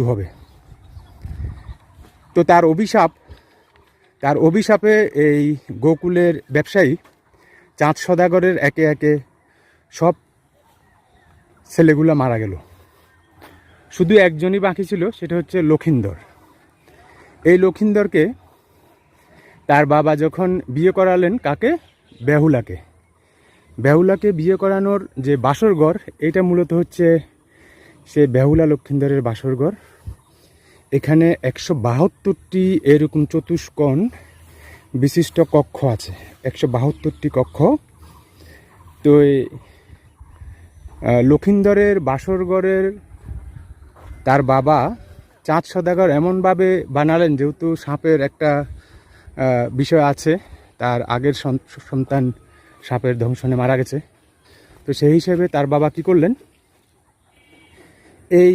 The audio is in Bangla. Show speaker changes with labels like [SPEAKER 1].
[SPEAKER 1] মৃত্যু হবে। তো তার অভিশাপ, তার অভিশাপে এই গোকুলের ব্যবসায়ী চাঁদ সদাগরের একে একে সব ছেলেগুলো মারা গেল। শুধু একজনই বাকি ছিল, সেটা হচ্ছে লক্ষিন্দর। এই লক্ষিন্দরকে তার বাবা যখন বিয়ে করালেন কাকে? বেহুলাকে। বেহুলাকে বিয়ে করানোর যে বাসরঘর, এটা মূলত হচ্ছে সে বেহুলা লক্ষিন্দরের বাসরঘর। এখানে একশো বাহাত্তরটি এরকম চতুষ্কোণ বিশিষ্ট কক্ষ আছে। একশো বাহাত্তরটি কক্ষ। তো লক্ষিন্দরের বাসরঘরের তার বাবা চাঁদ সদাগর এমনভাবে বানালেন যেহেতু সাপের একটা বিষয় আছে। তার আগের সন- সন্তান সাপের ধ্বংসনে মারা গেছে। তো সেই হিসেবে তার বাবা কি করলেন? এই